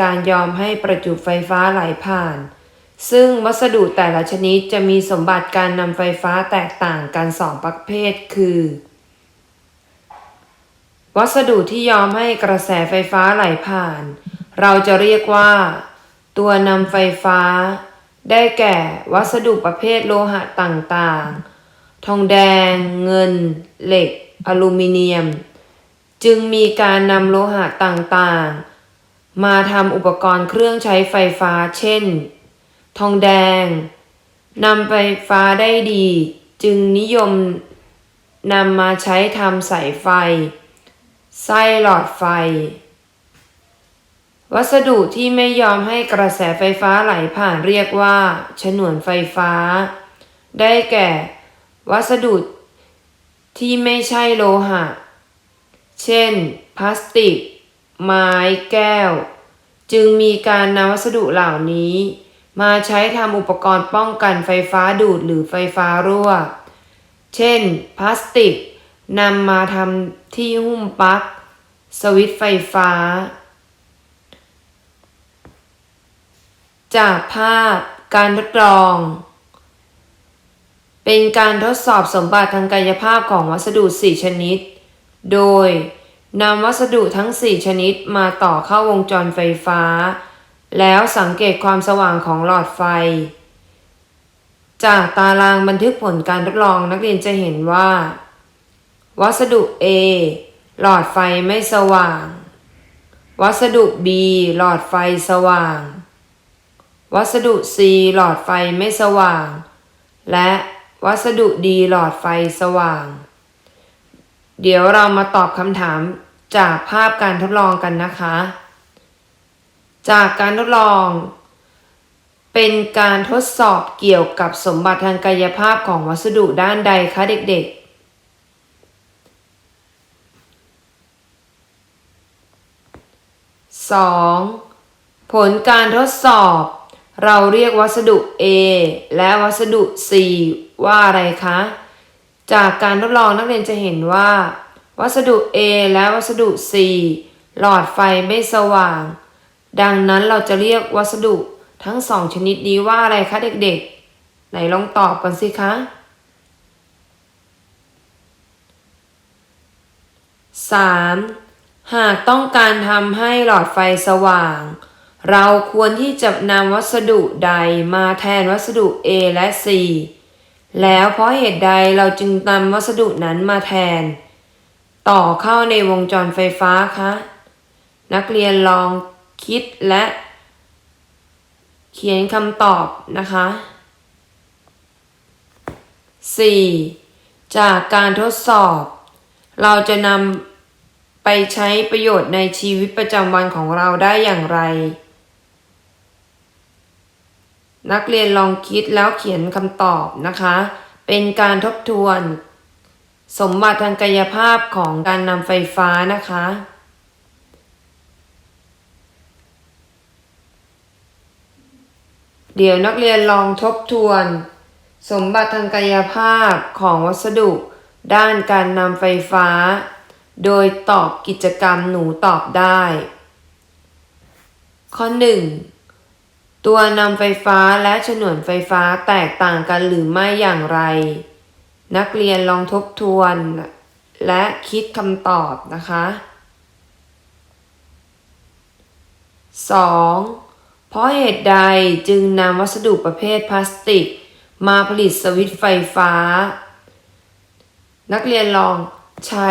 การยอมให้ประจุไฟฟ้าไหลผ่าน ซึ่งวัสดุแต่ละชนิดจะมีสมบัติการนำไฟฟ้าแตกต่างกันสองประเภท คือ วัสดุที่ยอมให้กระแสไฟฟ้าไหลผ่าน เราจะเรียกว่า ตัวนำไฟฟ้า ได้แก่วัสดุประเภทโลหะต่างๆ ทองแดง เงิน เหล็ก อลูมิเนียม จึงมีการนำโลหะต่างๆ มาทำอุปกรณ์เครื่องใช้ไฟฟ้า เช่น ทองแดงนำไฟฟ้าได้ดี จึงนิยมนำมาใช้ทำสายไฟ ไส้หลอดไฟ วัสดุที่ไม่ยอมให้กระแสไฟฟ้าไหลผ่านเรียกว่า ฉนวนไฟฟ้า ได้แก่ วัสดุที่ไม่ใช่โลหะ เช่น พลาสติก ไม้แก้ว จึงมีการนำวัสดุเหล่านี้ มาใช้ทำอุปกรณ์ป้องกันไฟฟ้าดูดหรือไฟฟ้ารั่ว เช่น พลาสติกนำมาทำที่หุ้มปลั๊กสวิตไฟฟ้า จากภาพการทดลอง เป็นการทดสอบสมบัติทางกายภาพของวัสดุ 4 ชนิด โดย นำวัสดุทั้ง 4 ชนิดมาต่อเข้าวงจรไฟฟ้า แล้วสังเกตความสว่างของหลอดไฟ จากตารางบันทึกผลการทดลองนักเรียนจะเห็นว่า วัสดุ A หลอดไฟไม่สว่าง วัสดุ B หลอดไฟสว่าง วัสดุ C หลอดไฟไม่สว่าง และวัสดุ D หลอดไฟสว่าง เดี๋ยวเรามาตอบคำถามจากภาพการทดลองกันนะคะ จากการทดลอง เป็นการทดสอบเกี่ยวกับสมบัติทางกายภาพของวัสดุด้านใดคะเด็กๆ 2. ผลการทดสอบ เราเรียกวัสดุ A และวัสดุ C ว่าอะไรคะ จากการทดลองนักเรียนจะเห็นว่า วัสดุ A และวัสดุ C หลอดไฟไม่สว่าง ดังนั้นเราจะเรียกวัสดุทั้งสองชนิดนี้ว่าอะไรคะเด็กๆ ไหนลองตอบกันสิคะ 3. หากต้องการทำให้หลอดไฟสว่าง เราควรที่จะนำวัสดุใดมาแทนวัสดุ A และ C แล้วเพราะเหตุใดเราจึงนำวัสดุนั้นมาแทน ต่อเข้าในวงจรไฟฟ้าคะนักเรียนลองคิดและ เขียนคำตอบนะคะ 4. จากการทดสอบ เราจะนำไปใช้ประโยชน์ในชีวิตประจำวันของเราได้อย่างไร นักเรียนลองคิดแล้วเขียนคำตอบนะคะ เป็นการทบทวน สมบัติทางกายภาพของการนำไฟฟ้านะคะ เดี๋ยวนักเรียนลองทบทวน สมบัติทางกายภาพของวัสดุ ด้านการนำไฟฟ้า โดยตอบกิจกรรมหนูตอบได้ ข้อ 1. ตัวนำไฟฟ้าและฉนวนไฟฟ้าแตกต่างกันหรือไม่อย่างไร นักเรียนลองทบทวน และคิดคำตอบนะคะ 2. เพราะเหตุใดจึงนำวัสดุประเภทพลาสติก มาผลิตสวิตไฟฟ้า นักเรียนลองใช้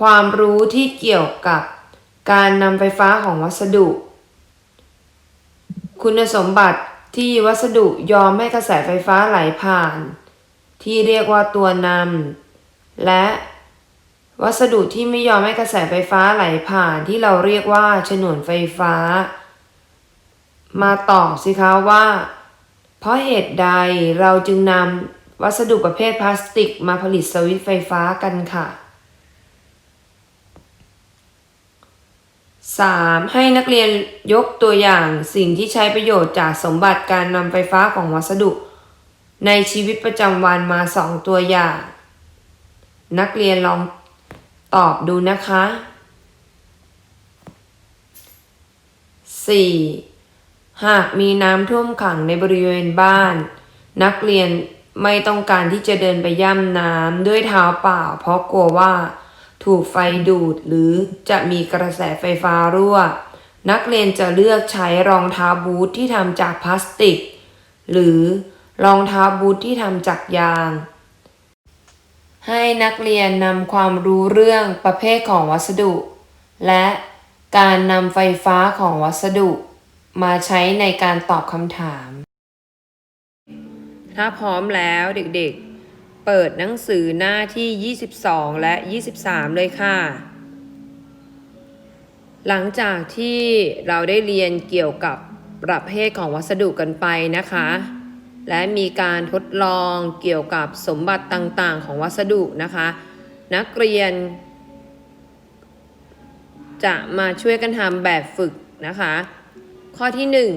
ความรู้ที่เกี่ยวกับการนำไฟฟ้าของวัสดุ คุณสมบัติที่วัสดุยอมให้กระแสไฟฟ้าไหลผ่าน ที่เรียกว่าตัวนำและวัสดุที่ไม่ยอมให้กระแสไฟฟ้าไหลผ่านที่เราเรียกว่าฉนวนไฟฟ้า มาตอบสิคะว่า เพราะเหตุใดเราจึงนำวัสดุประเภทพลาสติกมาผลิตสวิตไฟฟ้ากันค่ะ 3. ให้นักเรียนยกตัวอย่างสิ่งที่ใช้ประโยชน์จากสมบัติการนำไฟฟ้าของวัสดุ ในชีวิตประจำวันมาสองตัวอย่าง นักเรียนลองตอบดูนะคะ 4. หากมีน้ำท่วมขังในบริเวณบ้าน นักเรียนไม่ต้องการที่จะเดินไปย่ำน้ำด้วยเท้าเปล่า เพราะกลัวว่า ถูกไฟดูดหรือจะมีกระแสไฟฟ้ารั่ว นักเรียนจะเลือกใช้รองเท้าบูทที่ทำจากพลาสติก หรือรองเท้าบูทที่ทำจากยาง ให้นักเรียนนำความรู้เรื่องประเภทของวัสดุ และการนำไฟฟ้าของวัสดุ มาใช้ในการตอบคำถาม ถ้าพร้อมแล้วเด็กๆ เปิดหนังสือหน้าที่ 22 และ 23 เลยค่ะ หลังจากที่เราได้เรียนเกี่ยวกับประเภทของวัสดุกันไปนะคะ และมีการทดลองเกี่ยวกับสมบัติต่างๆ ของวัสดุนะคะ นักเรียน จะมาช่วยกันทำแบบฝึกนะคะ ข้อที่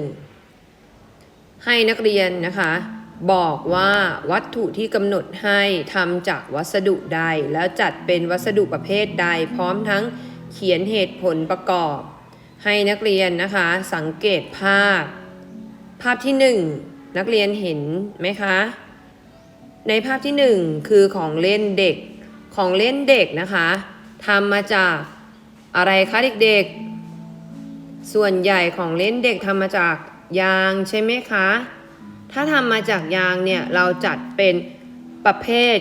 1 ให้นักเรียนนะคะ บอกว่าวัตถุที่กำหนดให้ทำจากวัสดุใด แล้วจัดเป็นวัสดุประเภทใด พร้อมทั้งเขียนเหตุผลประกอบ ให้นักเรียนนะคะ สังเกตภาพ ภาพที่ 1 นักเรียนเห็นไหมคะ ในภาพที่ 1 คือของเล่นเด็กของเล่นเด็กนะคะทำมาจากอะไรคะเด็กๆ ส่วนใหญ่ของเล่นเด็กทำมาจากยางใช่ไหมคะ ถ้าทำมาจากยางเนี่ยเราจัดเป็นประเภท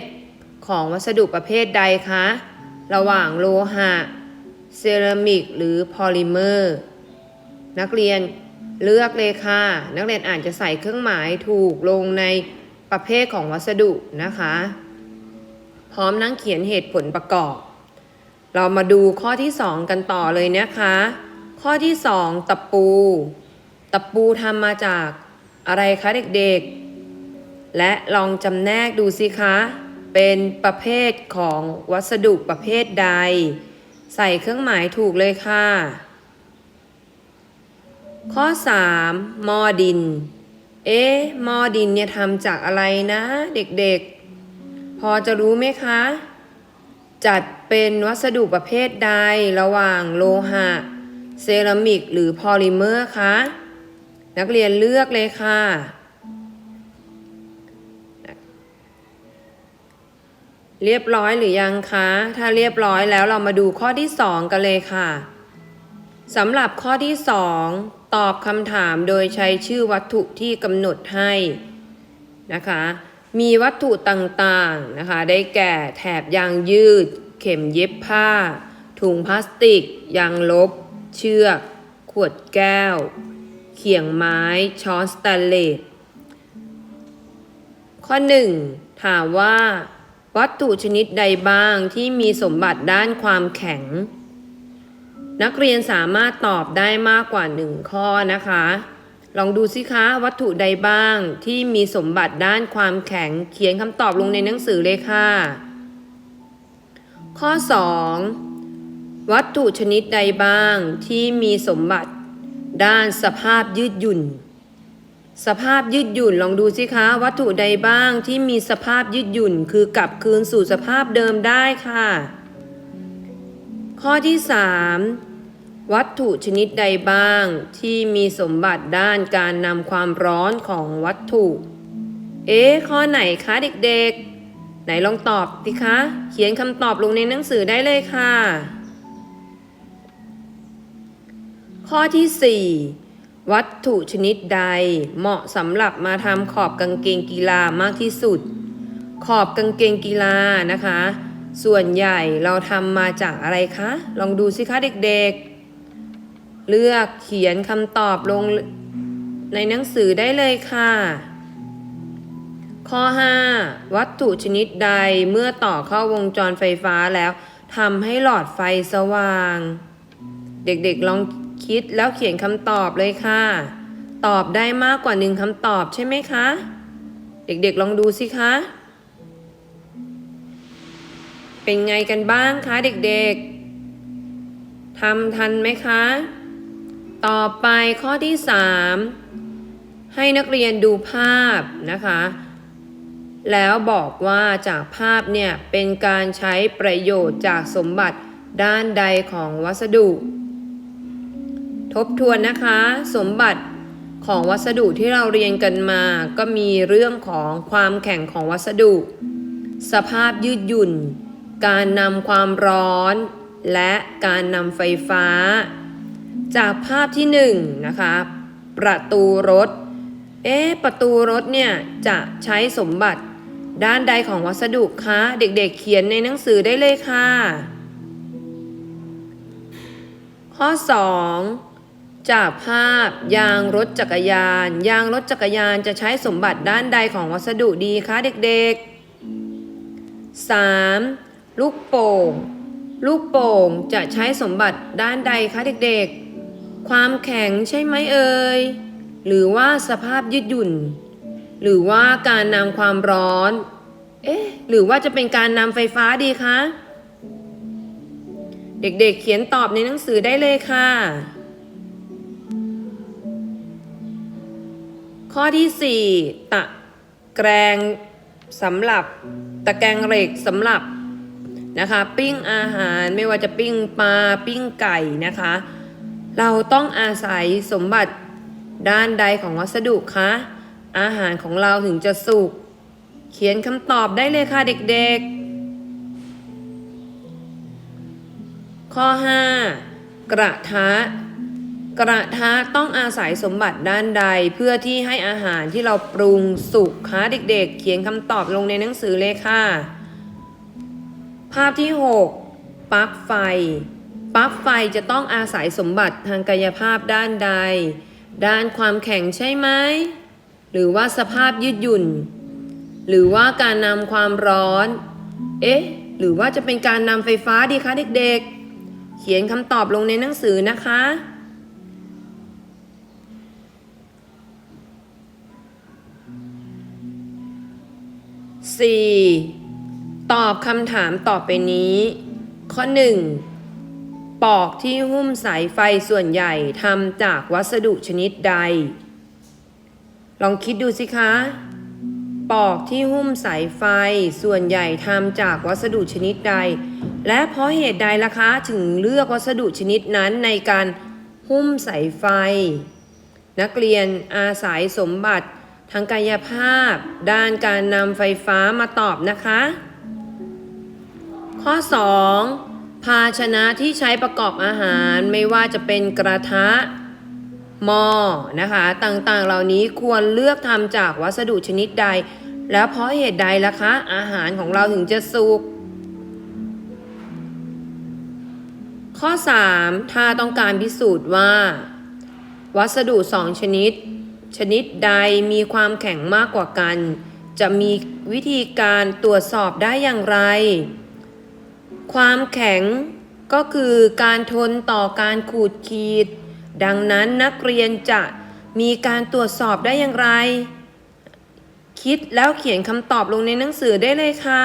ของวัสดุประเภทใดคะ ระหว่างโลหะ เซรามิก หรือพอลิเมอร์ นักเรียนเลือกเลยค่ะ นักเรียนอาจจะใส่เครื่องหมายถูกลงในประเภทของวัสดุนะคะ พร้อมนั่งเขียนเหตุผลประกอบ เรามาดูข้อที่ 2 กันต่อเลยนะคะ ข้อที่ 2 ตะปู ตะปูทำมาจาก อะไรคะเด็กๆ และลองจำแนกดูสิคะ เป็นประเภทของวัสดุประเภทใด ใส่เครื่องหมายถูกเลยค่ะ ข้อ 3. หม้อดิน เอ๊ะหม้อดินเนี่ยทำจากอะไรนะ เด็กๆ พอจะรู้ไหมคะ จัดเป็นวัสดุประเภทใดระหว่างโลหะ เซรามิกหรือพอลิเมอร์คะ นักเรียนเลือกเลยค่ะ เรียบร้อยหรือยังคะ ถ้าเรียบร้อยแล้วเรามาดูข้อที่ 2 กันเลยค่ะสำหรับข้อที่ 2 ตอบคำถามโดยใช้ชื่อวัตถุที่กำหนดให้นะคะ มีวัตถุต่างๆนะคะ ได้แก่แถบยางยืด เข็มเย็บผ้า ถุงพลาสติก ยางลบ เชือก ขวดแก้ว เขียงไม้ ช้อนสแตนเลสข้อ 1 ถามว่า วัตถุชนิดใดบ้างที่มีสมบัติด้านความแข็ง นักเรียนสามารถตอบได้มากกว่า 1 ข้อนะคะ ลองดูสิคะวัตถุใดบ้างที่มีสมบัติด้านความแข็ง เขียนคำตอบลงในหนังสือเลยค่ะ ข้อ 2 วัตถุชนิดใดบ้างที่มีสมบัติ ด้านสภาพยืดหยุ่น สภาพยืดหยุ่นลองดูสิคะ วัตถุใดบ้างที่มีสภาพยืดหยุ่น คือกลับคืนสู่สภาพเดิมได้ค่ะ ข้อที่ 3 วัตถุชนิดใดบ้างที่มีสมบัติด้านการนำความร้อนของวัตถุ เอ๊ข้อไหนคะเด็กๆ ไหนลองตอบสิคะ เขียนคำตอบลงในหนังสือได้เลยค่ะ ข้อที่ 4 วัตถุชนิดใดเหมาะสำหรับมาทำขอบกางเกงกีฬามากที่สุด ขอบกางเกงกีฬานะคะ ส่วนใหญ่เราทำมาจากอะไรคะ ลองดูสิคะเด็กๆ เลือกเขียนคำตอบลงในหนังสือได้เลยค่ะ ข้อ 5 วัตถุชนิดใดเมื่อต่อเข้าวงจรไฟฟ้าแล้วทำให้หลอดไฟสว่าง เด็กๆลอง คิดแล้วเขียนคำตอบเลยค่ะ ตอบได้มากกว่าหนึ่งคำตอบใช่ไหมคะ เด็กๆลองดูสิคะ เป็นไงกันบ้างคะเด็กๆทำทันไหมคะ ต่อไปข้อที่ 3 ให้นักเรียนดูภาพนะคะ แล้วบอกว่าจากภาพเนี่ยเป็นการใช้ประโยชน์จากสมบัติด้านใดของวัสดุ ทบทวนนะคะ สมบัติของวัสดุที่เราเรียนกันมา ก็มีเรื่องของความแข็งของวัสดุ สภาพยืดหยุ่น การนำความร้อน และการนำไฟฟ้า จากภาพที่หนึ่งนะคะ ประตูรถ เอ๊ะประตูรถเนี่ยจะใช้สมบัติด้านใดของวัสดุคะเด็กๆเขียนในหนังสือได้เลยค่ะ ข้อ 2 จากภาพยางรถจักรยาน ยางรถจักรยานจะใช้สมบัติด้านใดของวัสดุดีคะเด็กๆ 3. ลูกโป่ง ลูกโป่งจะใช้สมบัติด้านใดคะเด็กๆ ความแข็งใช่ไหมเอ่ย หรือว่าสภาพยืดหยุ่น หรือว่าการนำความร้อน เอ๊ะ หรือว่าจะเป็นการนำไฟฟ้าดีคะ เด็กๆเขียนตอบในหนังสือได้เลยค่ะ ข้อที่ 4 ตะแกรงสำหรับตะแกรงเหล็กสำหรับนะคะปิ้งอาหารไม่ว่าจะปิ้งปลาปิ้งไก่นะคะ เราต้องอาศัยสมบัติด้านใดของวัสดุคะอาหารของเราถึงจะสุกเขียนคำตอบได้เลยค่ะเด็กๆ ข้อ 5 กระทะ กระทะต้องอาศัยสมบัติด้านใด เพื่อที่ให้อาหารที่เราปรุงสุกคะเด็ก ๆ เขียนคำตอบลงในหนังสือเลยค่ะ ภาพที่ 6ปลั๊กไฟปลั๊กไฟจะต้องอาศัยสมบัติทางกายภาพด้านใด ด้านความแข็งใช่ไหมหรือว่าสภาพยืดหยุ่น หรือว่าการนำความร้อน เอ๊ะ หรือว่าจะเป็นการนำไฟฟ้าดีคะเด็กๆ เขียนคำตอบลงในหนังสือนะคะ 4. ตอบคำถามต่อไปนี้ ข้อ 1. ปอกที่หุ้มสายไฟส่วนใหญ่ทำจากวัสดุชนิดใด ลองคิดดูสิคะ ปอกที่หุ้มสายไฟส่วนใหญ่ทำจากวัสดุชนิดใด และเพราะเหตุใดล่ะคะถึงเลือกวัสดุชนิดนั้นในการหุ้มสายไฟ นักเรียนอาศัยสมบัติ ทางกายภาพ ด้านการนำไฟฟ้ามาตอบนะคะ ข้อ 2. ภาชนะที่ใช้ประกอบอาหารไม่ว่าจะเป็นกระทะหม้อนะคะต่างๆ เหล่านี้ควรเลือกทำจากวัสดุชนิดใด แล้วเพราะเหตุใดล่ะคะ อาหารของเราถึงจะสุกข้อ 3. ถ้าต้องการพิสูจน์ว่า วัสดุสองชนิด ชนิดใดมีความแข็งมากกว่ากัน จะมีวิธีการตรวจสอบได้อย่างไร ความแข็งก็คือการทนต่อการขูดขีด ดังนั้นนักเรียนจะมีการตรวจสอบได้อย่างไร คิดแล้วเขียนคำตอบลงในหนังสือได้เลยค่ะ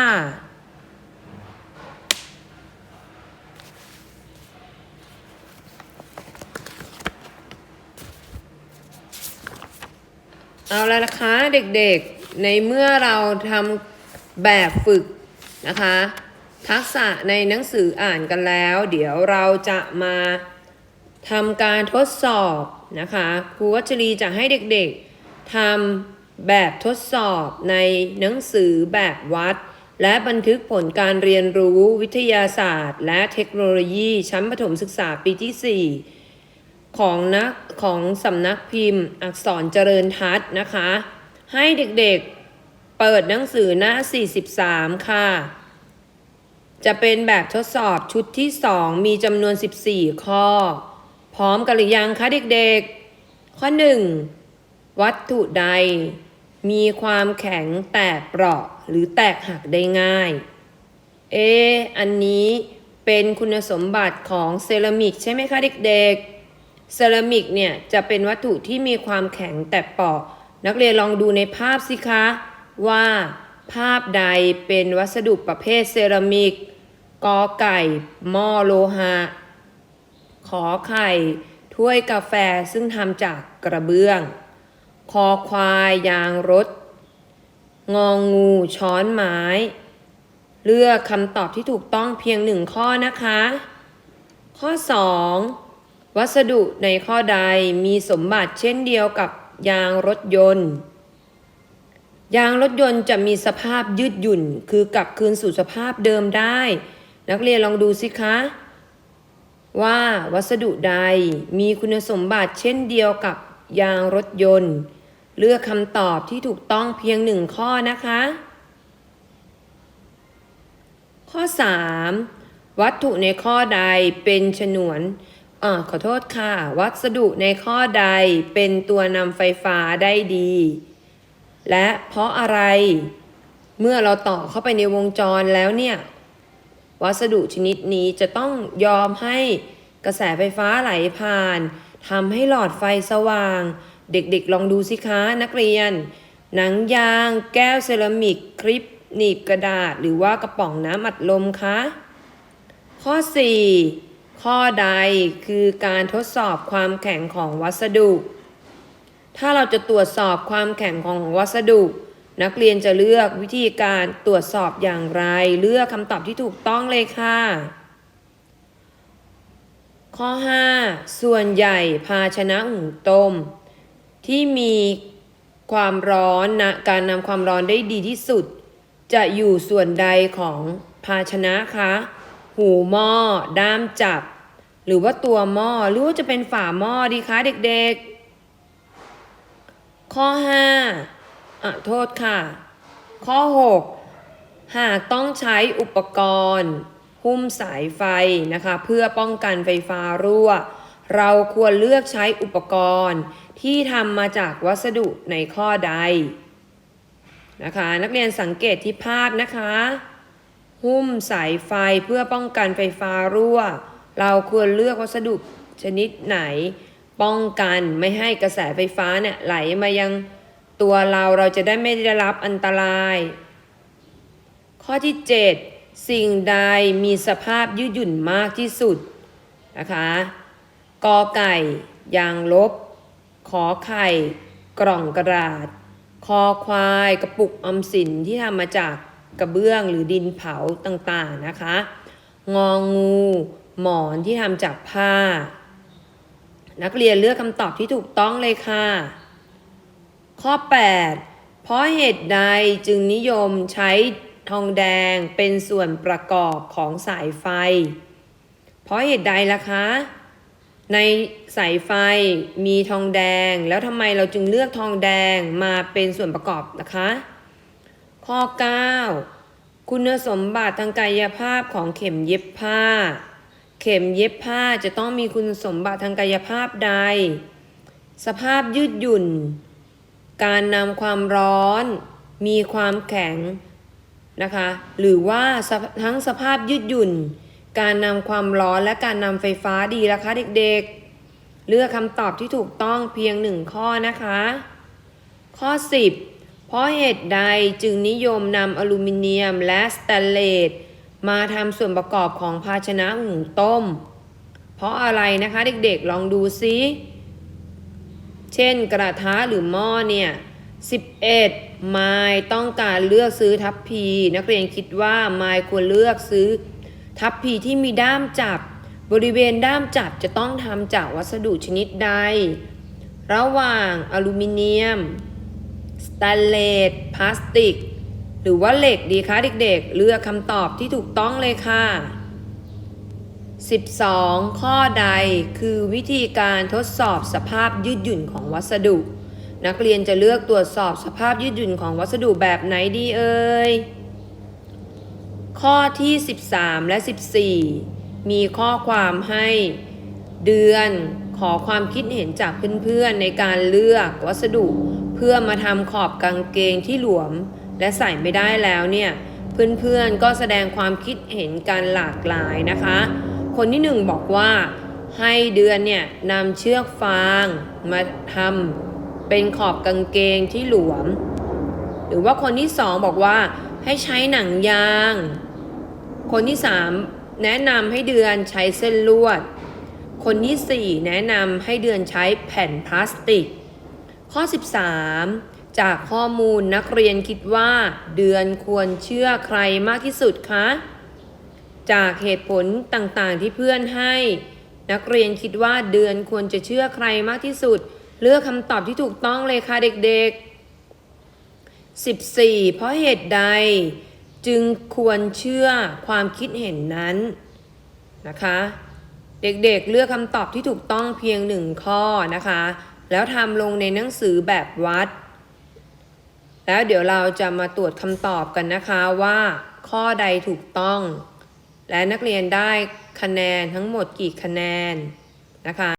เอาแล้วนะคะเด็กๆ ในเมื่อเราทำแบบฝึกนะคะ ทักษะในหนังสืออ่านกันแล้ว เดี๋ยวเราจะมาทำการทดสอบนะคะครูวัชรีจะให้เด็กๆทำแบบทดสอบในหนังสือแบบวัด และบันทึกผลการเรียนรู้วิทยาศาสตร์ และเทคโนโลยีชั้นประถมศึกษาปีที่ 4 ของนักของสำนักพิมพ์ อักษรเจริญทัศนะคะ ให้เด็กๆเปิดหนังสือหน้า 43 ค่ะ จะเป็นแบบทดสอบชุดที่ 2 มีจำนวน 14 ข้อ พร้อมกันหรือยังคะเด็กๆ ข้อ 1 วัตถุใด มีความแข็งแตกเปราะหรือแตกหักได้ง่าย เอ อันนี้เป็นคุณสมบัติของเซรามิกใช่ไหมคะเด็กๆ เซรามิกเนี่ยจะเป็นวัตถุที่มีความแข็งแตกเปราะนักเรียนลองดูในภาพสิคะ ว่าภาพใดเป็นวัสดุประเภทเซรามิกกอไก่หม้อโลหะ ขอไข่ ถ้วยกาแฟซึ่งทำจากกระเบื้อง คอควายยางรถ งองงูช้อนไม้ เลือกคำตอบที่ถูกต้องเพียงหนึ่งข้อนะคะ ข้อ วัสดุในข้อใดมีสมบัติเช่นเดียวกับยางรถยนต์ ยางรถยนต์จะมีสภาพยืดหยุ่น คือกลับคืนสู่สภาพเดิมได้ นักเรียนลองดูสิคะ ว่าวัสดุใดมีคุณสมบัติเช่นเดียวกับยางรถยนต์ เลือกคำตอบที่ถูกต้องเพียงหนึ่งข้อนะคะ ข้อ 3 วัตถุในข้อใดเป็นฉนวน อขอโทษค่ะ วัสดุในข้อใดเป็นตัวนำไฟฟ้าได้ดี และเพราะอะไร เมื่อเราต่อเข้าไปในวงจรแล้วเนี่ย วัสดุชนิดนี้จะต้องยอมให้กระแสไฟฟ้าไหลผ่านทำให้หลอดไฟสว่าง เด็กๆ ลองดูสิคะนักเรียน หนังยาง แก้วเซรามิก คลิป หนีบกระดาษ หรือว่ากระป๋องน้ำอัดลมคะ ข้อ 4 ข้อใดคือการทดสอบความแข็งของวัสดุ ถ้าเราจะตรวจสอบความแข็งของวัสดุ นักเรียนจะเลือกวิธีการตรวจสอบอย่างไร เลือกคำตอบที่ถูกต้องเลยค่ะ ข้อ 5 ส่วนใหญ่ภาชนะหุงต้ม ที่มีความร้อนนะการนำความร้อนได้ดีที่สุด จะอยู่ส่วนใดของภาชนะคะ หูหม้อ ด้ามจับ หรือว่าตัวหม้อหรือว่าจะเป็นฝาหม้อดีคะเด็กๆ ข้อ5อะโทษค่ะ ข้อ 6 หากต้องใช้อุปกรณ์ หุ้มสายไฟนะคะ เพื่อป้องกันไฟฟ้ารั่ว เราควรเลือกใช้อุปกรณ์ที่ทำมาจากวัสดุในข้อใดนะคะ นักเรียนสังเกตที่ภาพนะคะ หุ้มสายไฟเพื่อป้องกันไฟฟ้ารั่ว เราควรเลือกวัสดุชนิดไหน ป้องกันไม่ให้กระแสไฟฟ้าเนี่ยไหลมายังตัวเราเราจะได้ไม่ได้รับอันตราย ข้อที่ 7 สิ่งใดมีสภาพยืดหยุ่นมากที่สุดนะคะกอไก่ยางลบ ขอไข่ กล่องกระดาษ คอควายกระปุกออมสินที่ทำมาจาก กระเบื้องหรือดินเผาต่างๆนะคะ งองู หมอนที่ทำจากผ้า นักเรียนเลือกคำตอบที่ถูกต้องเลยค่ะ ข้อ 8 เพราะเหตุใดจึงนิยมใช้ทองแดงเป็นส่วนประกอบของสายไฟ เพราะเหตุใดล่ะคะ ในสายไฟมีทองแดง แล้วทำไมเราจึงเลือกทองแดงมาเป็นส่วนประกอบนะคะ ข้อ 9 คุณสมบัติทางกายภาพของเข็มเย็บผ้า เข็มเย็บผ้าจะต้องมีคุณสมบัติทางกายภาพใด สภาพยืดหยุ่น การนำความร้อน มีความแข็งนะคะ หรือว่าทั้งสภาพยืดหยุ่น การนำความร้อนและการนำไฟฟ้าดีละคะเด็กๆ เลือกคำตอบที่ถูกต้องเพียงหนึ่งข้อนะคะ ข้อ 10 ราะเหตุใดจึงนิยมนำอลูมิเนียมและสแตนเลสมาทำส่วนประกอบของภาชนะหุงต้ม เพราะอะไรนะคะเด็กๆลองดูซิเช่นกระทะหรือหม้อเนี่ย 11 ไม้ต้องการเลือกซื้อทัพพี นักเรียนคิดว่าไม้ควรเลือกซื้อ ทัพพีที่มีด้ามจับ บริเวณด้ามจับจะต้องทำจากวัสดุชนิดใด ระหว่างอลูมิเนียม สแตนเลสพลาสติก หรือว่าเหล็กดีคะเด็กๆ เลือกคำตอบที่ถูกต้องเลยค่ะ 12 ข้อใดคือวิธีการทดสอบสภาพยืดหยุ่นของวัสดุ นักเรียนจะเลือกตรวจสอบสภาพยืดหยุ่นของวัสดุแบบไหนดีเอ่ยข้อที่ 13 และ 14 มีข้อความให้เดือนขอความคิดเห็นจากเพื่อนๆในการเลือกวัสดุ เพื่อมาทำขอบกางเกงที่หลวม และใส่ไม่ได้แล้วเนี่ย เพื่อนๆก็แสดงความคิดเห็นการหลากหลายนะคะ คนที่หนึ่งบอกว่าให้เดือนเนี่ยนำเชือกฟางมาทำเป็นขอบกางเกงที่หลวม หรือว่าคนที่สองบอกว่าให้ใช้หนังยาง คนที่สามแนะนำให้เดือนใช้เส้นลวด คนที่สี่แนะนำให้เดือนใช้แผ่นพลาสติก ข้อ 13 จากข้อมูลนักเรียนคิดว่า เดือนควรเชื่อใครมากที่สุดคะ จากเหตุผลต่างๆที่เพื่อนให้ นักเรียนคิดว่าเดือนควรจะเชื่อใครมากที่สุด เลือกคำตอบที่ถูกต้องเลยค่ะเด็กๆ 14 เพราะเหตุใด จึงควรเชื่อความคิดเห็นนั้นนะคะ เด็กๆเลือกคำตอบที่ถูกต้องเพียงหนึ่งข้อนะคะ แล้วทำลงในหนังสือแบบวัด แล้วเดี๋ยวเราจะมาตรวจคำตอบกันนะคะว่า ข้อใดถูกต้อง และนักเรียนได้คะแนนทั้งหมดกี่คะแนนนะคะ